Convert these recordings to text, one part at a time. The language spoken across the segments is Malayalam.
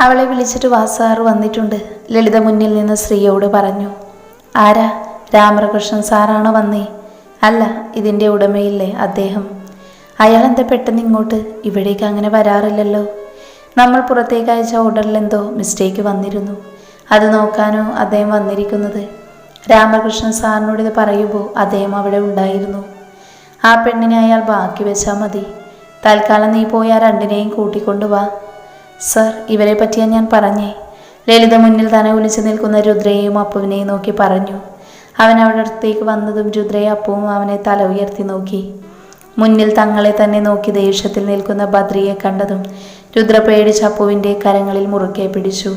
അവളെ വിളിച്ചിട്ട് വാസാർ വന്നിട്ടുണ്ട്. ലളിത മുന്നിൽ നിന്ന് സ്ത്രീയോട് പറഞ്ഞു ആരാ? രാമകൃഷ്ണൻ സാറാണോ വന്നേ? അല്ല ഇതിന്റെ ഉടമയില്ലേ അദ്ദേഹം. അയാൾ എന്താ പെട്ടെന്ന് ഇങ്ങോട്ട്? ഇവിടേക്ക് അങ്ങനെ വരാറില്ലല്ലോ. നമ്മൾ പുറത്തേക്ക് അയച്ച ഓർഡറിൽ എന്തോ മിസ്റ്റേക്ക് വന്നിരുന്നു. അത് നോക്കാനോ അദ്ദേഹം വന്നിരിക്കുന്നത്? രാമകൃഷ്ണൻ സാറിനോട് ഇത് പറയുമ്പോൾ അദ്ദേഹം അവിടെ ഉണ്ടായിരുന്നു. ആ പെണ്ണിനെ അയാൾ ബാക്കി വെച്ചാൽ മതി. തൽക്കാലം നീ പോയി ആ രണ്ടിനെയും കൂട്ടിക്കൊണ്ടു വാ. സർ ഇവരെ പറ്റിയാ ഞാൻ പറഞ്ഞേ. ലളിത മുന്നിൽ തന്നെ ഒലിച്ചു നിൽക്കുന്ന രുദ്രയെയും അപ്പുവിനെയും നോക്കി പറഞ്ഞു. അവൻ അവിടെ അടുത്തേക്ക് വന്നതും രുദ്രയും അപ്പുവും അവനെ തല ഉയർത്തി നോക്കി. മുന്നിൽ തങ്ങളെ തന്നെ നോക്കി ദേഷ്യത്തിൽ നിൽക്കുന്ന ബദ്രിയെ കണ്ടതും രുദ്ര പേടിച്ച് അപ്പുവിന്റെ കരങ്ങളിൽ മുറുക്കെ പിടിച്ചു.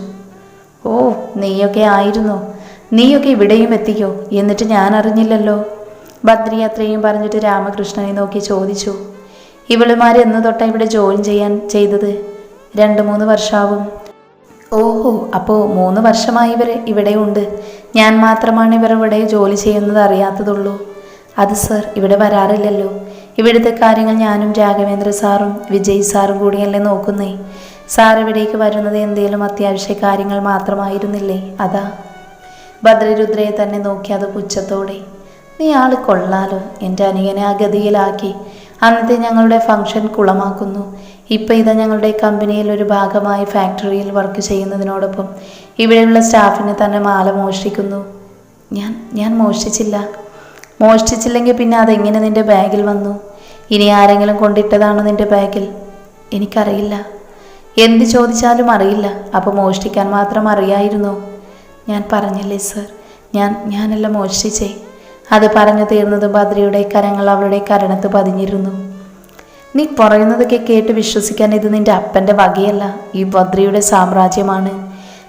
ഓ നീയൊക്കെ ആയിരുന്നോ. നീയൊക്കെ ഇവിടെയും എത്തിക്കോ എന്നിട്ട് ഞാൻ അറിഞ്ഞില്ലല്ലോ. ബദ്രി അത്രയും പറഞ്ഞിട്ട് രാമകൃഷ്ണനെ നോക്കി ചോദിച്ചു. ഇവളുമാർ എന്ന് തൊട്ടാ ഇവിടെ ജോയിൻ ചെയ്യാൻ ചെയ്തത്? രണ്ട് മൂന്ന് വർഷാവും. ഓഹോ അപ്പോൾ മൂന്ന് വർഷമായി ഇവർ ഇവിടെയുണ്ട്. ഞാൻ മാത്രമാണ് ഇവർ ഇവിടെ ജോലി ചെയ്യുന്നത് അറിയാത്തതുള്ളൂ. അത് സർ ഇവിടെ വരാറില്ലല്ലോ. ഇവിടുത്തെ കാര്യങ്ങൾ ഞാനും രാഘവേന്ദ്ര സാറും വിജയ് സാറും കൂടിയല്ലേ നോക്കുന്നേ. സാർ ഇവിടേക്ക് വരുന്നത് എന്തേലും അത്യാവശ്യ കാര്യങ്ങൾ മാത്രമായിരുന്നില്ലേ? അതാ. ഭദ്രരുദ്രയെ തന്നെ നോക്കി അത് പുച്ഛത്തോടെ. നീ ആൾ കൊള്ളാലോ. എന്റെ അനിയനെ ആ ഗതിയിലാക്കി. അന്നത്തെ ഞങ്ങളുടെ ഫംഗ്ഷൻ കുളമാക്കുന്നു. ഇപ്പം ഇതാ ഞങ്ങളുടെ കമ്പനിയിൽ ഒരു ഭാഗമായി ഫാക്ടറിയിൽ വർക്ക് ചെയ്യുന്നതിനോടൊപ്പം ഇവിടെയുള്ള സ്റ്റാഫിനെ തന്നെ മാല മോഷ്ടിക്കുന്നു. ഞാൻ ഞാൻ മോഷ്ടിച്ചില്ല. മോഷ്ടിച്ചില്ലെങ്കിൽ പിന്നെ അതെങ്ങനെ നിന്റെ ബാഗിൽ വന്നു? ഇനി ആരെങ്കിലും കൊണ്ടിട്ടതാണോ നിന്റെ ബാഗിൽ? എനിക്കറിയില്ല. എന്ത് ചോദിച്ചാലും അറിയില്ല. അപ്പോൾ മോഷ്ടിക്കാൻ മാത്രം അറിയായിരുന്നു? ഞാൻ പറഞ്ഞില്ലേ സർ ഞാൻ ഞാനല്ല മോഷ്ടിച്ചേ. അത് പറഞ്ഞു തീർന്നതും ബദ്രിയുടെ കരങ്ങൾ അവളുടെ കരണത്ത് പതിഞ്ഞിരുന്നു. നീ പറയുന്നതൊക്കെ കേട്ട് വിശ്വസിക്കാൻ ഇത് നിന്റെ അപ്പന്റെ വകയല്ല. ഈ ബദ്രിയുടെ സാമ്രാജ്യമാണ്.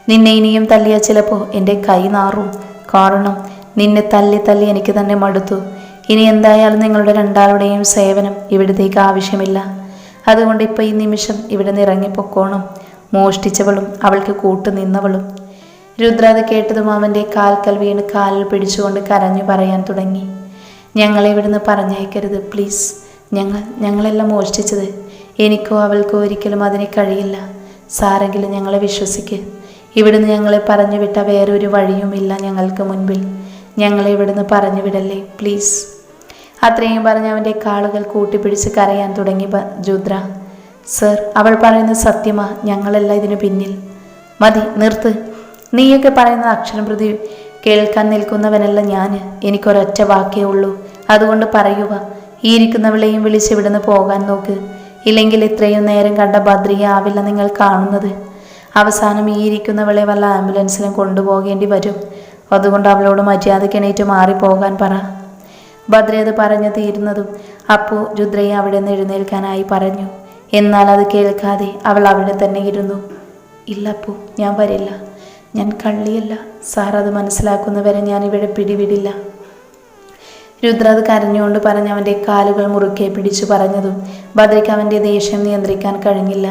നിന്നെ ഇനിയും തല്ലിയ ചിലപ്പോൾ എന്റെ കൈ നാറും. കാരണം നിന്നെ തല്ലി തല്ലി എനിക്ക് തന്നെ മടുത്തു. ഇനി എന്തായാലും നിങ്ങളുടെ രണ്ടാളുടെയും സേവനം ഇവിടത്തേക്ക് ആവശ്യമില്ല. അതുകൊണ്ട് ഇപ്പോൾ ഈ നിമിഷം ഇവിടെ നിന്ന് ഇറങ്ങിപ്പൊക്കോണം മോഷ്ടിച്ചവളും അവൾക്ക് കൂട്ടു നിന്നവളും രുദ്ര അത് കേട്ടതും അവന്റെ കാൽക്കൽ വീണ് കാലിൽ പിടിച്ചുകൊണ്ട് കരഞ്ഞു പറയാൻ തുടങ്ങി. ഞങ്ങളെ ഇവിടുന്ന് പറഞ്ഞയക്കരുത് പ്ലീസ് ഞങ്ങൾ ഞങ്ങളെല്ലാം മോഷ്ടിച്ചത്. എനിക്കോ അവൾക്കോ ഒരിക്കലും അതിനെ കഴിയില്ല. സാരെങ്കിലും ഞങ്ങളെ വിശ്വസിക്ക്. ഇവിടുന്ന് ഞങ്ങളെ പറഞ്ഞു വിട്ട വേറൊരു വഴിയുമില്ല ഞങ്ങൾക്ക് മുൻപിൽ. ഞങ്ങളെ ഇവിടുന്ന് പറഞ്ഞു വിടല്ലേ പ്ലീസ് അത്രയും പറഞ്ഞ് അവന്റെ കാളുകൾ കൂട്ടിപ്പിടിച്ച് കരയാൻ തുടങ്ങി ജുദ്ര സർ അവൾ പറയുന്നത് സത്യമാ. ഞങ്ങളല്ല ഇതിനു പിന്നിൽ. മതി നിർത്ത്. നീയൊക്കെ പറയുന്നത് അക്ഷരം പ്രതി കേൾക്കാൻ നിൽക്കുന്നവനല്ല ഞാൻ എനിക്കൊരൊറ്റ വാക്കേ ഉള്ളൂ. അതുകൊണ്ട് പറയുക. ഈ ഇരിക്കുന്നവളെയും വിളിച്ച് ഇവിടുന്ന് പോകാൻ നോക്ക്. ഇല്ലെങ്കിൽ ഇത്രയും നേരം കണ്ട ബദ്രിയെ ആവില്ല നിങ്ങൾ കാണുന്നത്. അവസാനം ഈ ഇരിക്കുന്നവളെ വല്ല ആംബുലൻസിലും കൊണ്ടുപോകേണ്ടി വരും. അതുകൊണ്ട് അവളോട് മര്യാദയ്ക്ക് എണീറ്റ് മാറിപ്പോകാൻ പറ. ഭദ്ര അത് പറഞ്ഞു തീരുന്നതും അപ്പു രുദ്രയെ അവിടെ നിന്ന് എഴുന്നേൽക്കാനായി പറഞ്ഞു. എന്നാൽ അത് കേൾക്കാതെ അവൾ അവിടെ തന്നെ ഇരുന്നു. ഇല്ല അപ്പു ഞാൻ വരില്ല. ഞാൻ കള്ളിയല്ല. സാർ അത് മനസ്സിലാക്കുന്നവരെ ഞാൻ ഇവിടെ പിടിവിടില്ല. രുദ്ര അത് കരഞ്ഞുകൊണ്ട് പറഞ്ഞ് അവന്റെ കാലുകൾ മുറുക്കെ പിടിച്ചു പറഞ്ഞതും ഭദ്രയ്ക്ക് അവന്റെ ദേഷ്യം നിയന്ത്രിക്കാൻ കഴിഞ്ഞില്ല.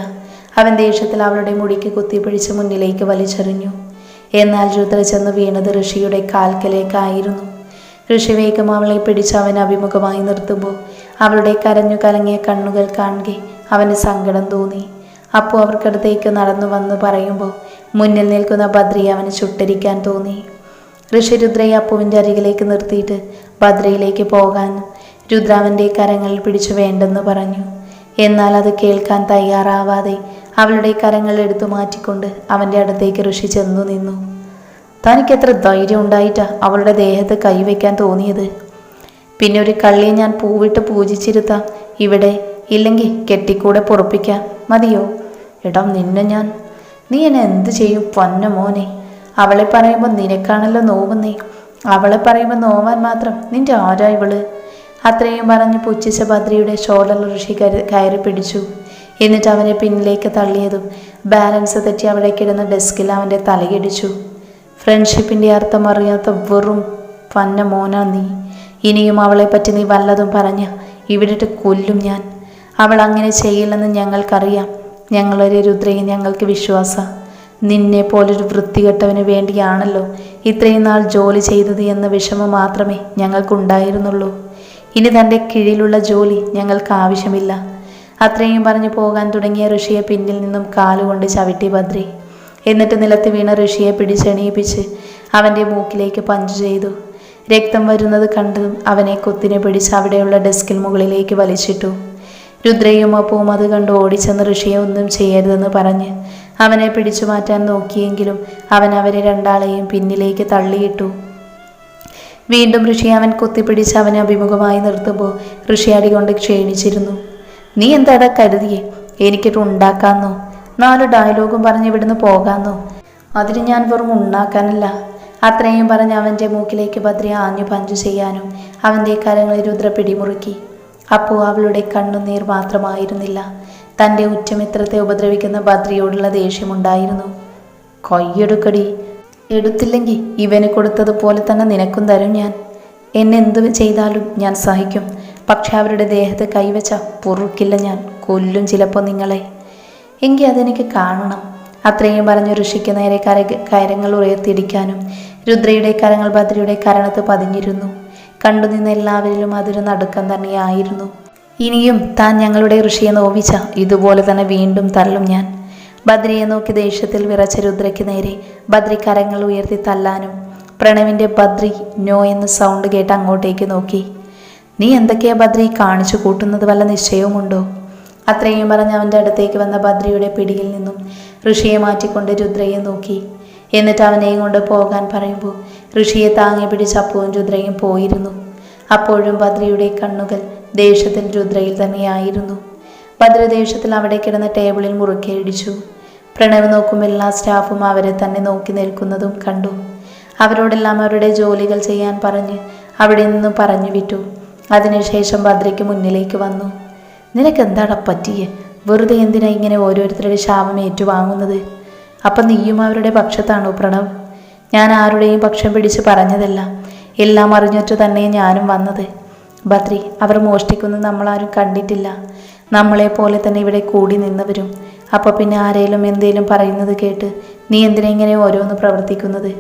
അവൻ ദേഷ്യത്തിൽ അവളുടെ മുടിക്ക് കുത്തിപ്പിടിച്ച് മുന്നിലേക്ക് വലിച്ചെറിഞ്ഞു. എന്നാൽ രുദ്ര ചെന്ന് വീണത് ഋഷിയുടെ കാൽക്കലേക്കായിരുന്നു. ഋഷി വേഗം അവളെ പിടിച്ച് അവൻ അഭിമുഖമായി നിർത്തുമ്പോൾ അവളുടെ കരഞ്ഞു കലങ്ങിയ കണ്ണുകൾ കാണുകെ അവന് സങ്കടം തോന്നി. അപ്പോൾ അവർക്കടുത്തേക്ക് നടന്നു വന്ന് പറയുമ്പോൾ മുന്നിൽ നിൽക്കുന്ന ബദ്രി അവന് ചുട്ടരിക്കാൻ തോന്നി. ഋഷിരുദ്രയെ അപ്പുവിന്റെ അരികിലേക്ക് നിർത്തിയിട്ട് ഭദ്രയിലേക്ക് പോകാൻ രുദ്രാവന്റെ കരങ്ങളിൽ പിടിച്ചു വേണ്ടെന്ന് പറഞ്ഞു. എന്നാൽ അത് കേൾക്കാൻ തയ്യാറാവാതെ അവളുടെ കരങ്ങൾ എടുത്തു മാറ്റിക്കൊണ്ട് അവന്റെ അടുത്തേക്ക് ഋഷി ചെന്നു നിന്നു. തനിക്ക് എത്ര ധൈര്യം ഉണ്ടായിട്ടാ അവളുടെ ദേഹത്ത് കൈവയ്ക്കാൻ തോന്നിയത്. പിന്നെ ഒരു കള്ളിയെ ഞാൻ പൂവിട്ട് പൂജിച്ചിരുത്താം. ഇവിടെ ഇല്ലെങ്കിൽ കെട്ടിക്കൂടെ പൊറപ്പിക്കാം. മതിയോ? എടാ നിന്നെ ഞാൻ നീ എന്നെ എന്ത് ചെയ്യും? പൊന്ന മോനെ. അവളെ പറയുമ്പോൾ നിനക്കാണല്ലോ നോവുന്നേ. അവളെ പറയുമ്പോൾ നോവാൻ മാത്രം. നിന്റെ ആരാ ഇവൾ? അത്രയും പറഞ്ഞ് പുച്ഛിച്ച ഭദ്രയുടെ ഷോളർ ഋഷി കയറി പിടിച്ചു. എന്നിട്ട് അവനെ പിന്നിലേക്ക് തള്ളിയതും ബാലൻസ് തെറ്റി അവിടെ കിടന്ന ഡെസ്കിൽ അവന്റെ തലയിടിച്ചു. ഫ്രണ്ട്ഷിപ്പിന്റെ അർത്ഥം അറിയാത്ത വെറും പന്ന മോനാ നീ. ഇനിയും അവളെ പറ്റി നീ വല്ലതും പറഞ്ഞ ഇവിടിട്ട് കൊല്ലും ഞാൻ. അവൾ അങ്ങനെ ചെയ്യില്ലെന്ന് ഞങ്ങൾക്കറിയാം. ഞങ്ങളൊരു രുദ്രയും ഞങ്ങൾക്ക് വിശ്വാസ. നിന്നെ പോലൊരു വൃത്തികെട്ടവന് വേണ്ടിയാണല്ലോ ഇത്രയും നാൾ ജോലി ചെയ്തത് എന്ന വിഷമം മാത്രമേ ഞങ്ങൾക്കുണ്ടായിരുന്നുള്ളൂ. ഇനി തന്റെ കീഴിലുള്ള ജോലി ഞങ്ങൾക്ക് ആവശ്യമില്ല. അത്രയും പറഞ്ഞു പോകാൻ തുടങ്ങിയ ഋഷിയെ പിന്നിൽ നിന്നും കാലുകൊണ്ട് ചവിട്ടി ഭദ്രി എന്നിട്ട് നിലത്ത് വീണ ഋഷിയെ പിടിച്ചെണീപ്പിച്ച് അവന്റെ മൂക്കിലേക്ക് പഞ്ച് ചെയ്തു. രക്തം വരുന്നത് കണ്ടതും അവനെ കൊത്തിനെ പിടിച്ച് അവിടെയുള്ള ഡെസ്കിൽ മുകളിലേക്ക് വലിച്ചിട്ടു. രുദ്രയും അപ്പവും അത് കണ്ട് ഓടിച്ചെന്ന് ഋഷിയെ ഒന്നും ചെയ്യരുതെന്ന് പറഞ്ഞ് അവനെ പിടിച്ചു മാറ്റാൻ നോക്കിയെങ്കിലും അവൻ അവരെ രണ്ടാളെയും പിന്നിലേക്ക് തള്ളിയിട്ടു. വീണ്ടും ഋഷി അവൻ കുത്തിപ്പിടിച്ച് അവനെ അഭിമുഖമായി നിർത്തുമ്പോൾ ഋഷി അടികൊണ്ട് ക്ഷീണിച്ചിരുന്നു. നീ എന്താടാ കരുതിയേ? എനിക്കിട്ട് ഉണ്ടാക്കാന്നോ? നാല് ഡയലോഗും പറഞ്ഞ് ഇവിടുന്ന് പോകാന്നോ? അതിന് ഞാൻ വെറും ഉണ്ടാക്കാനല്ല അത്രയും പറഞ്ഞ് അവന്റെ മൂക്കിലേക്ക് ഭദ്രയെ ആഞ്ഞു പഞ്ചു ചെയ്യാനും അവന്റെ കരങ്ങളിൽ രുദ്ര പിടിമുറുക്കി. അപ്പോൾ അവളുടെ കണ്ണുനീർ മാത്രമായിരുന്നില്ല. തന്റെ ഉറ്റമിത്രത്തെ ഉപദ്രവിക്കുന്ന ഭദ്രയോടുള്ള ദേഷ്യമുണ്ടായിരുന്നു. കൊയ്യെടുക്കടി എടുത്തില്ലെങ്കിൽ ഇവന് കൊടുത്തതുപോലെ തന്നെ നിനക്കും തരും ഞാൻ. എന്നെ എന്ത് ചെയ്താലും ഞാൻ സഹിക്കും. പക്ഷെ അവരുടെ ദേഹത്ത് കൈവച്ച പൊറുക്കില്ല ഞാൻ. കൊല്ലും ചിലപ്പോൾ നിങ്ങളെ. എങ്കിൽ അതെനിക്ക് കാണണം. അത്രയും പറഞ്ഞ് ഋഷിക്ക് നേരെ കര കരങ്ങൾ ഉയർത്തിയിടിക്കാനും രുദ്രയുടെ കരങ്ങൾ ഭദ്രയുടെ കരണത്ത് പതിഞ്ഞിരുന്നു. കണ്ടുനിന്ന എല്ലാവരിലും അതൊരു നടുക്കം തന്നെയായിരുന്നു. ഇനിയും താൻ ഞങ്ങളുടെ ഋഷിയെ നോവിച്ച ഇതുപോലെ തന്നെ വീണ്ടും തള്ളും ഞാൻ. ബദ്രിയെ നോക്കി ദേഷ്യത്തിൽ വിറച്ച രുദ്രയ്ക്ക് നേരെ ബദ്രി കരങ്ങൾ ഉയർത്തി തല്ലാനും പ്രണവിന്റെ ബദ്രി നോ എന്ന് സൗണ്ട് കേട്ട് അങ്ങോട്ടേക്ക് നോക്കി. നീ എന്തൊക്കെയാ ബദ്രി കാണിച്ചു കൂട്ടുന്നത്? വല്ല നിശ്ചയവുമുണ്ടോ? അത്രയും പറഞ്ഞ് അവന്റെ അടുത്തേക്ക് വന്ന ബദ്രിയുടെ പിടിയിൽ നിന്നും ഋഷിയെ മാറ്റിക്കൊണ്ട് രുദ്രയെ നോക്കി. എന്നിട്ട് അവനെയും കൊണ്ട് പോകാൻ പറയുമ്പോൾ ഋഷിയെ താങ്ങി പിടിച്ച് അപ്പുവും രുദ്രയും പോയിരുന്നു. അപ്പോഴും ഭദ്രയുടെ കണ്ണുകൾ ദേഷ്യത്തിൽ രുദ്രയിൽ തന്നെയായിരുന്നു. ഭദ്രദേശത്തിൽ അവിടെ കിടന്ന ടേബിളിൽ മുറുക്കെ ഇടിച്ചു. പ്രണവ് നോക്കുമ്പോൾ എല്ലാ സ്റ്റാഫും അവരെ തന്നെ നോക്കി നിൽക്കുന്നതും കണ്ടു. അവരോടെല്ലാം അവരുടെ ജോലികൾ ചെയ്യാൻ പറഞ്ഞ് അവിടെ നിന്നും പറഞ്ഞു വിട്ടു. അതിനുശേഷം ഭദ്രയ്ക്ക് മുന്നിലേക്ക് വന്നു. നിനക്ക് എന്താടാ പറ്റിയേ? വെറുതെ എന്തിനാ ഇങ്ങനെ ഓരോരുത്തരുടെ ശാപം ഏറ്റുവാങ്ങുന്നത്? അപ്പം നീയും അവരുടെ പക്ഷത്താണോ പ്രണവ്? ഞാൻ ആരുടെയും പക്ഷം പിടിച്ച് പറഞ്ഞതല്ല. എല്ലാം അറിഞ്ഞിട്ട് തന്നെ ഞാനും വന്നത്. ബദ്രി അവർ മോഷ്ടിക്കുന്നത് നമ്മളാരും കണ്ടിട്ടില്ല. നമ്മളെ പോലെ തന്നെ ഇവിടെ കൂടി നിന്നവരും. അപ്പോൾ പിന്നെ ആരേലും എന്തേലും പറയുന്നത് കേട്ട് നീ എന്തിനെങ്ങനെ ഓരോന്ന് പ്രവർത്തിക്കുന്നത്?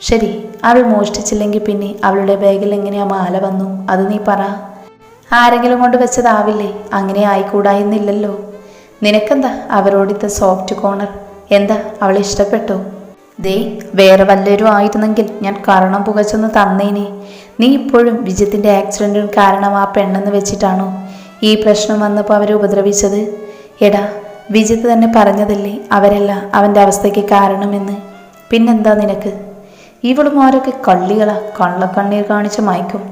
ശരി അവൾ മോഷ്ടിച്ചില്ലെങ്കിൽ പിന്നെ അവളുടെ ബാഗിൽ എങ്ങനെയാ മാല വന്നു? അത് നീ പറ. ആരെങ്കിലും കൊണ്ട് വെച്ചതാവില്ലേ? അങ്ങനെ ആയിക്കൂടായെന്നില്ലല്ലോ നിനക്കെന്താ? അവരോടിത്തെ സോഫ്റ്റ് കോർണർ എന്താ? അവളെ ഇഷ്ടപ്പെട്ടു? ദേ വേറെ വല്ലരും ആയിരുന്നെങ്കിൽ ഞാൻ കാരണം പുകച്ചൊന്ന് തന്നേനെ. നീ ഇപ്പോഴും വിജയത്തിന്റെ ആക്സിഡന്റിന് കാരണം ആ പെണ്ണെന്ന് വെച്ചിട്ടാണോ ഈ പ്രശ്നം വന്നപ്പോൾ അവരെ ഉപദ്രവിച്ചത്? എടാ വിജിത്ത് തന്നെ പറഞ്ഞതല്ലേ അവരല്ല അവന്റെ അവസ്ഥയ്ക്ക് കാരണമെന്ന്. പിന്നെന്താ നിനക്ക്? ഇവളും ഇവളുമാരൊക്കെ കള്ളികളാ കള്ളക്കണ്ണീർ കാണിച്ച് മയക്കും.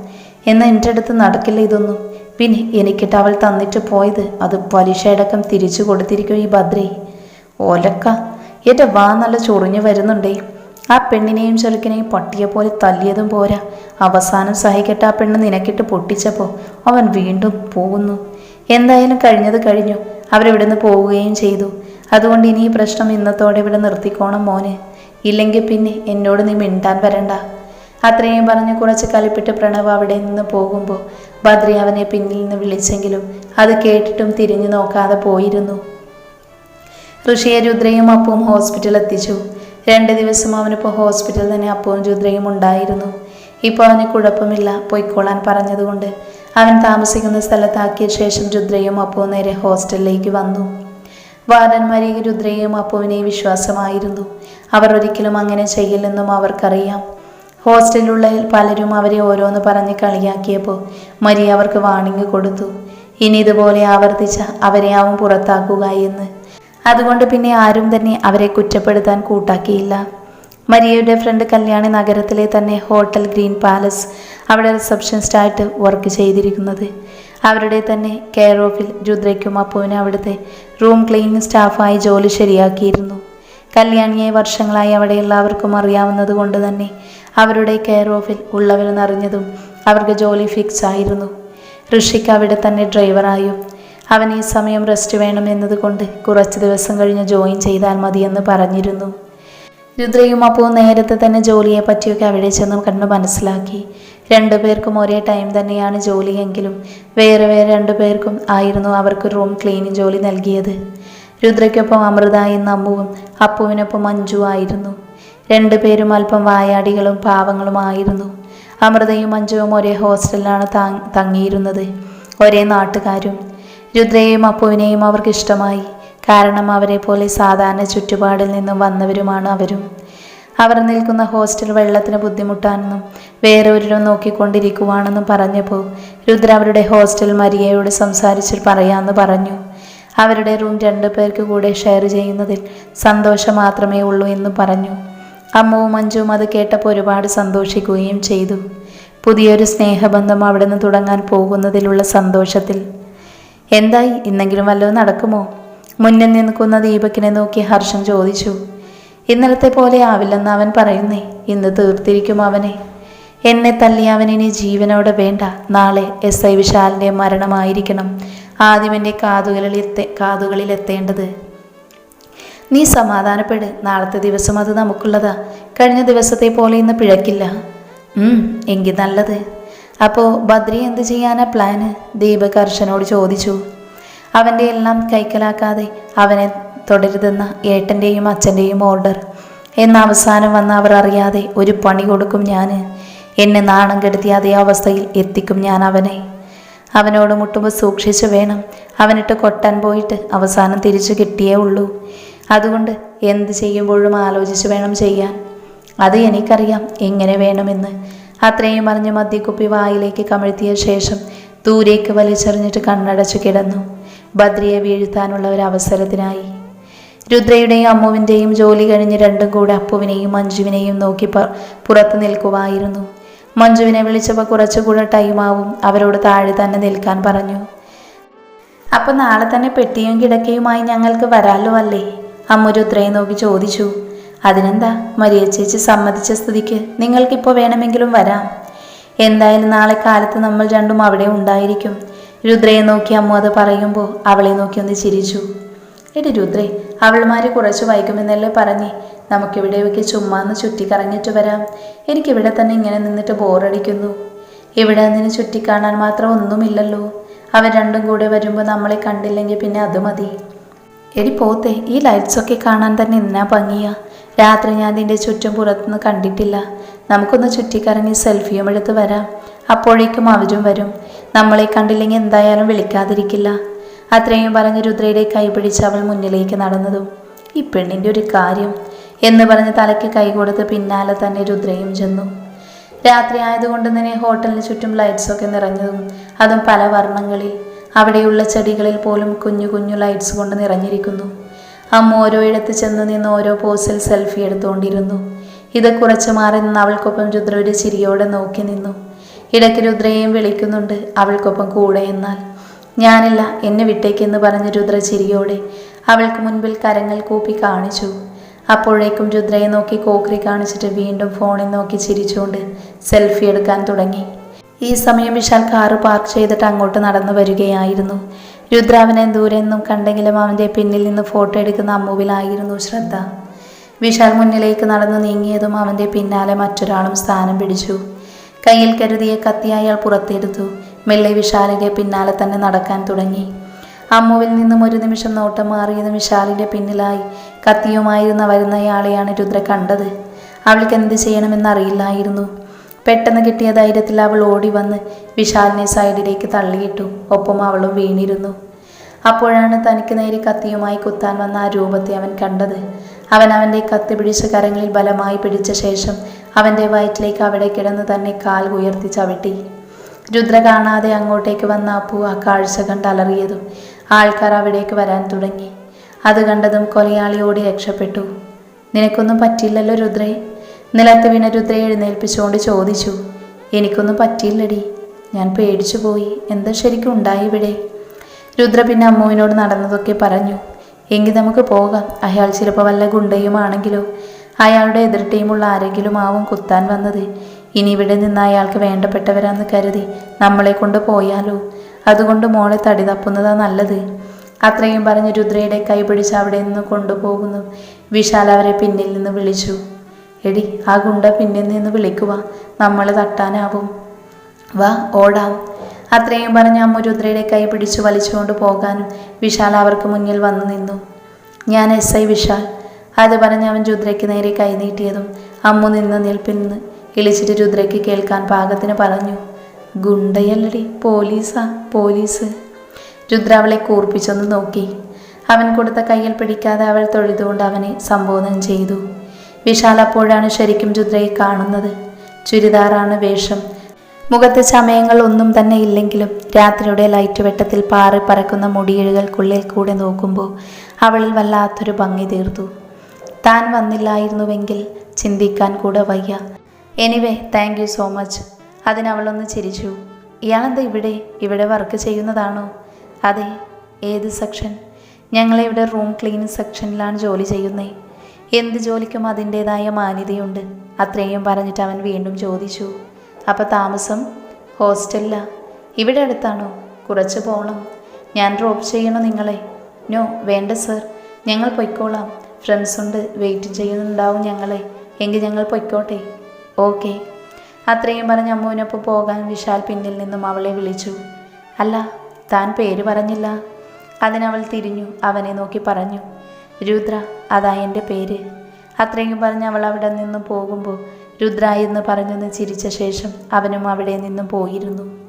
എന്നാൽ എന്റെ അടുത്ത് നടക്കില്ല ഇതൊന്നും. പിന്നെ എനിക്കിട്ട് അവൾ തന്നിട്ട് പോയത് അത് പലിശയടക്കം തിരിച്ചു കൊടുത്തിരിക്കും ഈ ഭദ്രേ. ഓലക്ക എന്റെ വാ നല്ല ചൊറിഞ്ഞു വരുന്നുണ്ടേ. ആ പെണ്ണിനെയും ചെറുക്കിനെയും പട്ടിയെ പോലെ തല്ലിയതും പോരാ. അവസാനം സഹിക്കട്ട ആ പെണ്ണ് നിനക്കിട്ട് പൊട്ടിച്ചപ്പോൾ അവൻ വീണ്ടും പോകുന്നു. എന്തായാലും കഴിഞ്ഞത് കഴിഞ്ഞു. അവരിവിടുന്ന് പോവുകയും ചെയ്തു. അതുകൊണ്ട് ഇനി ഈ പ്രശ്നം ഇന്നത്തോടെ ഇവിടെ നിർത്തിക്കോണം മോനെ. ഇല്ലെങ്കിൽ പിന്നെ എന്നോട് നീ മിണ്ടാൻ വരണ്ട. അത്രയും പറഞ്ഞ് കുറച്ച് കലിപ്പിട്ട് പ്രണവ് അവിടെ നിന്ന് പോകുമ്പോൾ ബദ്രി അവനെ പിന്നിൽ നിന്ന് വിളിച്ചെങ്കിലും അത് കേട്ടിട്ടും തിരിഞ്ഞു നോക്കാതെ പോയിരുന്നു. ഋഷിയെ രുദ്രയും അപ്പവും ഹോസ്പിറ്റലിൽ എത്തിച്ചു രണ്ട് ദിവസം അവനിപ്പോൾ ഹോസ്പിറ്റലിൽ തന്നെ അപ്പവും രുദ്രയും ഉണ്ടായിരുന്നു. ഇപ്പോൾ അവന് കുഴപ്പമില്ല പൊയ്ക്കോളാൻ പറഞ്ഞതുകൊണ്ട്. അവൻ താമസിക്കുന്ന സ്ഥലത്താക്കിയ ശേഷം രുദ്രയും അപ്പവും നേരെ ഹോസ്റ്റലിലേക്ക് വന്നു. വാർഡന്മാരെ രുദ്രയും അപ്പുവിനെയും വിശ്വാസമായിരുന്നു. അവർ ഒരിക്കലും അങ്ങനെ ചെയ്യില്ലെന്നും അവർക്കറിയാം. ഹോസ്റ്റലിലുള്ള പലരും അവരെ ഓരോന്ന് പറഞ്ഞ് കളിയാക്കിയപ്പോൾ മരി അവർക്ക് വാണിംഗ് കൊടുത്തു. ഇനി ഇതുപോലെ ആവർത്തിച്ച അവരെ അവൻ പുറത്താക്കുക എന്ന്. അതുകൊണ്ട് പിന്നെ ആരും തന്നെ അവരെ കുറ്റപ്പെടുത്താൻ കൂട്ടാക്കിയില്ല. മരിയയുടെ ഫ്രണ്ട് കല്യാണി നഗരത്തിലെ തന്നെ ഹോട്ടൽ ഗ്രീൻ പാലസ് അവിടെ റിസപ്ഷനിസ്റ്റായിട്ട് വർക്ക് ചെയ്തിരിക്കുന്നത്. അവരുടെ തന്നെ കെയർ ഓഫിൽ രുദ്രയ്ക്കും അപ്പുവിനും അവിടുത്തെ റൂം ക്ലീനിങ് സ്റ്റാഫായി ജോലി ശരിയാക്കിയിരുന്നു. കല്യാണിയെ വർഷങ്ങളായി അവിടെ എല്ലാവർക്കും അറിയാവുന്നത് കൊണ്ട് തന്നെ അവരുടെ കെയർ ഓഫിൽ ഉള്ളവരെന്നറിഞ്ഞതും അവർക്ക് ജോലി ഫിക്സ് ആയിരുന്നു. ഋഷിക്ക് അവിടെ തന്നെ ഡ്രൈവറായും അവൻ ഈ സമയം റെസ്റ്റ് വേണം എന്നതുകൊണ്ട് കുറച്ച് ദിവസം കഴിഞ്ഞ് ജോയിൻ ചെയ്താൽ മതിയെന്ന് പറഞ്ഞിരുന്നു. രുദ്രയും അപ്പവും നേരത്തെ തന്നെ ജോലിയെ പറ്റിയൊക്കെ അവിടെ ചെന്ന് കണ്ട് മനസ്സിലാക്കി. രണ്ടുപേർക്കും ഒരേ ടൈം തന്നെയാണ് ജോലിയെങ്കിലും വേറെ വേറെ രണ്ടുപേർക്കും ആയിരുന്നു അവർക്ക് റൂം ക്ലീനിങ് ജോലി നൽകിയത്. രുദ്രയ്ക്കൊപ്പം അമൃത എന്ന അമ്മുവും അപ്പുവിനൊപ്പം മഞ്ജു ആയിരുന്നു. രണ്ടുപേരും അല്പം വായാടികളും പാവങ്ങളുമായിരുന്നു അമൃതയും മഞ്ജുവും ഒരേ ഹോസ്റ്റലിലാണ് താങ് തങ്ങിയിരുന്നത്. ഒരേ നാട്ടുകാരും രുദ്രയെയും അപ്പുവിനെയും അവർക്ക് ഇഷ്ടമായി. കാരണം അവരെ പോലെ സാധാരണ ചുറ്റുപാടിൽ നിന്നും വന്നവരുമാണ് അവരും. അവർ നിൽക്കുന്ന ഹോസ്റ്റൽ വെള്ളത്തിന് ബുദ്ധിമുട്ടാണെന്നും വേറെ ഒരിടം നോക്കിക്കൊണ്ടിരിക്കുവാണെന്നും പറഞ്ഞപ്പോൾ രുദ്ര അവരുടെ ഹോസ്റ്റൽ മരിയയോട് സംസാരിച്ച് പറയാമെന്ന് പറഞ്ഞു. അവരുടെ റൂം രണ്ടു പേർക്ക് കൂടെ ഷെയർ ചെയ്യുന്നതിൽ സന്തോഷം മാത്രമേ ഉള്ളൂ എന്നും പറഞ്ഞു. അമ്മവും മഞ്ജുവും അത് കേട്ടപ്പോൾ ഒരുപാട് സന്തോഷിക്കുകയും ചെയ്തു. പുതിയൊരു സ്നേഹബന്ധം അവിടെ നിന്ന് തുടങ്ങാൻ പോകുന്നതിലുള്ള സന്തോഷത്തിൽ എന്തായി? ഇന്നെങ്കിലും വല്ലതും നടക്കുമോ? മുന്നിൽ നിൽക്കുന്ന ദീപക്കിനെ നോക്കി ഹർഷൻ ചോദിച്ചു. ഇന്നലത്തെ പോലെ ആവില്ലെന്ന് അവൻ പറയുന്നേ ഇന്ന് തീർത്തിരിക്കും അവനെ. എന്നെ തല്ലി അവൻ ഇനി ജീവനോടെ വേണ്ട. നാളെ എസ് ഐ വിശാലിന്റെ മരണമായിരിക്കണം. ആദ്യമെന്റെ കാതുകളിൽ എത്തേണ്ടത്. നീ സമാധാനപ്പെട്. നാളത്തെ ദിവസം അത് നമുക്കുള്ളതാ. കഴിഞ്ഞ ദിവസത്തെ പോലെ ഇന്ന് പിഴക്കില്ല. എങ്കിൽ നല്ലത്. അപ്പോൾ ബദ്രി എന്ത് ചെയ്യാനാ പ്ലാന് ദീപക് ഹർഷനോട് ചോദിച്ചു. അവന്റെ എല്ലാം കൈക്കലാക്കാതെ അവനെ തുടരുതെന്ന ഏട്ടന്റെയും അച്ഛന്റെയും ഓർഡർ എന്ന അവസാനം വന്ന അവർ അറിയാതെ ഒരു പണി കൊടുക്കും ഞാൻ. എന്നെ നാണം കെടുത്തിയ അതേ അവസ്ഥയിൽ എത്തിക്കും ഞാൻ അവനെ. അവനോട് മുട്ടുമ്പോൾ സൂക്ഷിച്ചു വേണം അവനിട്ട് കൊട്ടാൻ പോയിട്ട് അവസാനം തിരിച്ചു കിട്ടിയേ ഉള്ളൂ. അതുകൊണ്ട് എന്ത് ചെയ്യുമ്പോഴും ആലോചിച്ച് വേണം ചെയ്യാൻ. അത് എനിക്കറിയാം എങ്ങനെ വേണമെന്ന്. അത്രയും അറിഞ്ഞ് മദ്യക്കുപ്പി വായിലേക്ക് കമഴ്ത്തിയ ശേഷം ദൂരേക്ക് വലിച്ചെറിഞ്ഞിട്ട് കണ്ണടച്ചു കിടന്നു. ബദ്രിയെ വീഴ്ത്താനുള്ള ഒരു അവസരത്തിനായി. രുദ്രയുടെയും അമ്മുവിന്റെയും ജോലി കഴിഞ്ഞ് രണ്ടും കൂടെ അപ്പുവിനെയും മഞ്ജുവിനെയും നോക്കി പുറത്ത് നിൽക്കുവായിരുന്നു. മഞ്ജുവിനെ വിളിച്ചപ്പോൾ കുറച്ചുകൂടെ ടൈമാവും അവരോട് താഴെ തന്നെ നിൽക്കാൻ പറഞ്ഞു. അപ്പം നാളെ തന്നെ പെട്ടിയും കിടക്കയുമായി ഞങ്ങൾക്ക് വരാലോ അല്ലേ? അമ്മു രുദ്രയെ നോക്കി ചോദിച്ചു. അതിനെന്താ? മരിയ ചേച്ചി സമ്മതിച്ച സ്ഥിതിക്ക് നിങ്ങൾക്കിപ്പോൾ വേണമെങ്കിലും വരാം. എന്തായാലും നാളെ കാലത്ത് നമ്മൾ രണ്ടും അവിടെ ഉണ്ടായിരിക്കും. രുദ്രയെ നോക്കി അമ്മു അത് പറയുമ്പോൾ അവളെ നോക്കി ഒന്ന് ചിരിച്ചു. എടി രുദ്രേ അവൾമാര് കുറച്ച് വൈകുമെന്നല്ലേ പറഞ്ഞേ. നമുക്കിവിടെയൊക്കെ ചുമ്മാന്ന് ചുറ്റിക്കറങ്ങിയിട്ട് വരാം. എനിക്കിവിടെ തന്നെ ഇങ്ങനെ നിന്നിട്ട് ബോറടിക്കുന്നു. ഇവിടെ അതിന് ചുറ്റിക്കാണാൻ മാത്രം ഒന്നുമില്ലല്ലോ. അവർ രണ്ടും കൂടെ വരുമ്പോൾ നമ്മളെ കണ്ടില്ലെങ്കിൽ പിന്നെ അത് മതി. എടി പോത്തെ ഈ ലൈറ്റ്സൊക്കെ കാണാൻ തന്നെ എന്നാ ഭംഗിയാ. രാത്രി ഞാൻ നിന്റെ ചുറ്റും പുറത്തുനിന്ന് കണ്ടിട്ടില്ല. നമുക്കൊന്ന് ചുറ്റിക്കറങ്ങി സെൽഫിയും എടുത്ത് വരാം. അപ്പോഴേക്കും അവരും വരും. നമ്മളെ കണ്ടില്ലെങ്കിൽ എന്തായാലും വിളിക്കാതിരിക്കില്ല. അത്രയും പറഞ്ഞ് രുദ്രയുടെ കൈ പിടിച്ച് അവൾ മുന്നിലേക്ക് നടന്നതും ഈ പെണ്ണിന്റെ ഒരു കാര്യം എന്ന് പറഞ്ഞ് തലയ്ക്ക് കൈ കൊടുത്ത് പിന്നാലെ തന്നെ രുദ്രയും ചെന്നു. രാത്രി ആയതുകൊണ്ട് തന്നെ ഹോട്ടലിന് ചുറ്റും ലൈറ്റ്സൊക്കെ നിറഞ്ഞതും അതും പല വർണങ്ങളിൽ. അവിടെയുള്ള ചെടികളിൽ പോലും കുഞ്ഞു കുഞ്ഞു ലൈറ്റ്സ് കൊണ്ട് നിറഞ്ഞിരിക്കുന്നു. അമ്മ ഓരോ ഇടത്ത് ചെന്ന് നിന്ന് ഓരോ പോസിൽ സെൽഫി എടുത്തുകൊണ്ടിരുന്നു. ഇത് കുറച്ച് മാറി നിന്ന് അവൾക്കൊപ്പം രുദ്ര ഒരു ചിരിയോടെ നോക്കി നിന്നു. ഇടയ്ക്ക് രുദ്രയെയും വിളിക്കുന്നുണ്ട് അവൾക്കൊപ്പം കൂടെ എന്നാൽ. ഞാനില്ല എന്നെ വിട്ടേക്കെന്ന് പറഞ്ഞ് രുദ്ര ചിരിയോടെ അവൾക്ക് മുൻപിൽ കരങ്ങൾ കൂപ്പി കാണിച്ചു. അപ്പോഴേക്കും രുദ്രയെ നോക്കി കോക്രി കാണിച്ചിട്ട് വീണ്ടും ഫോണിൽ നോക്കി ചിരിച്ചുകൊണ്ട് സെൽഫി എടുക്കാൻ തുടങ്ങി. ഈ സമയം വിശാൽ കാറ് പാർക്ക് ചെയ്തിട്ട് അങ്ങോട്ട് നടന്നു വരികയായിരുന്നു. രുദ്രാവിനെ ദൂരെ നിന്നും കണ്ടെങ്കിലും അവന്റെ പിന്നിൽ നിന്ന് ഫോട്ടോ എടുക്കുന്ന അമ്മുവിലായിരുന്നു ശ്രദ്ധ. വിശാൽ മുന്നിലേക്ക് നടന്നു നീങ്ങിയതും അവന്റെ പിന്നാലെ മറ്റൊരാളും സ്ഥാനം പിടിച്ചു. കയ്യിൽ കരുതിയ കത്തി അയാൾ പുറത്തെടുത്തു. മെല്ലെ വിശാലിന്റെ പിന്നാലെ തന്നെ നടക്കാൻ തുടങ്ങി. അമ്മുവിൽ നിന്നും ഒരു നിമിഷം നോട്ടം മാറിയത് വിശാലിന്റെ പിന്നിലായി. കത്തിയുമായിരുന്ന വരുന്നയാളെയാണ് രുദ്ര കണ്ടത്. അവൾക്ക് എന്ത് ചെയ്യണമെന്നറിയില്ലായിരുന്നു. പെട്ടെന്ന് കിട്ടിയ ധൈര്യത്തിൽ അവൾ ഓടി വന്ന് വിശാലിനെ സൈഡിലേക്ക് തള്ളിയിട്ടു. ഒപ്പം അവളും വീണിരുന്നു. അപ്പോഴാണ് തനിക്ക് നേരെ കത്തിയുമായി കുത്താൻ വന്ന ആ രൂപത്തെ അവൻ കണ്ടത്. അവൻ അവന്റെ കത്തി പിടിച്ച കരങ്ങളിൽ ബലമായി പിടിച്ച ശേഷം അവന്റെ വയറ്റിലേക്ക് അവിടെ കിടന്ന് തന്നെ കാൽ ഉയർത്തി ചവിട്ടി. രുദ്ര കാണാതെ അങ്ങോട്ടേക്ക് വന്ന അപ്പു ആ കാഴ്ച കണ്ട് അലറിയതും ആൾക്കാർ അവിടേക്ക് വരാൻ തുടങ്ങി. അത് കണ്ടതും കൊലയാളിയോടി രക്ഷപ്പെട്ടു. നിനക്കൊന്നും പറ്റില്ലല്ലോ രുദ്രേ. നിലത്ത് വീണ രുദ്രയെ എഴുന്നേൽപ്പിച്ചുകൊണ്ട് ചോദിച്ചു എനിക്കൊന്നും പറ്റിയില്ലടി. ഞാൻ പേടിച്ചു പോയി. എന്താ ശരിക്കും ഉണ്ടായി ഇവിടെ? രുദ്ര പിന്നെ അമ്മുവിനോട് നടന്നതൊക്കെ പറഞ്ഞു എങ്കിൽ നമുക്ക് പോകാം. അയാൾ ചിലപ്പോൾ വല്ല ഗുണ്ടയുമാണെങ്കിലോ? അയാളുടെ എതിർ ടീമുള്ള ആരെങ്കിലും ആവും കുത്താൻ വന്നത്. ഇനി ഇവിടെ നിന്ന് അയാൾക്ക് വേണ്ടപ്പെട്ടവരാന്ന് കരുതി നമ്മളെ കൊണ്ട് പോയാലോ? അതുകൊണ്ട് മോളെ തടി തപ്പുന്നതാ നല്ലത്. അത്രയും പറഞ്ഞ് രുദ്രയുടെ കൈ പിടിച്ച് അവിടെ നിന്ന് കൊണ്ടുപോകുന്നു. വിശാൽ അവരെ പിന്നിൽ നിന്ന് വിളിച്ചു എടി ആ ഗുണ്ട പിന്നിൽ നിന്ന് വിളിക്കുക നമ്മൾ തട്ടാനാവും. വാ ഓടാം. അത്രയും പറഞ്ഞ് അമ്മ രുദ്രയുടെ കൈ പിടിച്ചു വലിച്ചുകൊണ്ട് പോകാനും വിശാൽ അവർക്ക് മുന്നിൽ വന്നു നിന്നു. ഞാൻ എസ് ഐ വിശാൽ. അത് പറഞ്ഞ് അവൻ രുദ്രയ്ക്ക് നേരെ കൈ നീട്ടിയതും അമ്മു നിന്ന നിൽപ്പിൽ നിന്ന് ഇളിച്ചിട്ട് രുദ്രയ്ക്ക് കേൾക്കാൻ പാകത്തിന് പറഞ്ഞു. ഗുണ്ടയല്ലടി പോലീസാ പോലീസ്. രുദ്ര അവളെ കൂർപ്പിച്ചൊന്ന് നോക്കി. അവൻ കൊടുത്ത കയ്യിൽ പിടിക്കാതെ അവൾ തൊഴുതുകൊണ്ട് അവനെ സംബോധന ചെയ്തു. വിശാൽ അപ്പോഴാണ് ശരിക്കും രുദ്രയെ കാണുന്നത്. ചുരിദാറാണ് വേഷം. മുഖത്ത് ചമയങ്ങൾ ഒന്നും തന്നെ ഇല്ലെങ്കിലും രാത്രിയുടെ ലൈറ്റ് വെട്ടത്തിൽ പാറി പറക്കുന്ന മുടിയിഴകൾക്കുള്ളിൽ കൂടെ നോക്കുമ്പോൾ അവളിൽ വല്ലാത്തൊരു ഭംഗി തീർത്തു. താൻ വന്നില്ലായിരുന്നുവെങ്കിൽ ചിന്തിക്കാൻ കൂടെ വയ്യ. Anyway thank you so much അതിനവളൊന്ന് ചിരിച്ചു. ഇയാളെന്താ ഇവിടെ? ഇവിടെ വർക്ക് ചെയ്യുന്നതാണോ? അതെ ഏത് സെക്ഷൻ ഞങ്ങളിവിടെ റൂം ക്ലീനിങ് സെക്ഷനിലാണ് ജോലി ചെയ്യുന്നത് എന്ത് ജോലിക്കും അതിന്റേതായ മാന്യതയുണ്ട്. അത്രയും പറഞ്ഞിട്ട് അവൻ വീണ്ടും ചോദിച്ചു. അപ്പോൾ താമസം? ഹോസ്റ്റലിലാ? ഇവിടെ അടുത്താണോ? കുറച്ച് പോകണം ഞാൻ ഡ്രോപ്പ് ചെയ്യണോ നിങ്ങളെ? നോ വേണ്ട സർ. ഞങ്ങൾ പൊയ്ക്കോളാം. ഫ്രണ്ട്സ് ഉണ്ട്. വെയിറ്റ് ചെയ്യുന്നുണ്ടാവും ഞങ്ങളെ. എങ്കിൽ ഞങ്ങൾ പൊയ്ക്കോട്ടെ. ഓക്കെ. അത്രയും പറഞ്ഞ് അമ്മുവിനൊപ്പം പോകാൻ വിശാൽ പിന്നിൽ നിന്നും അവളെ വിളിച്ചു. അല്ല താൻ പേര് പറഞ്ഞില്ല? അതിനവൾ തിരിഞ്ഞു. അവനെ നോക്കി പറഞ്ഞു. രുദ്ര അതാ എന്റെ പേര്. അത്രയും പറഞ്ഞ് അവൾ അവിടെ നിന്ന് പോകുമ്പോൾ രുദ്ര എന്ന് പറഞ്ഞൊന്ന് ചിരിച്ച ശേഷം അവനും അവിടെ നിന്നും പോയിരുന്നു.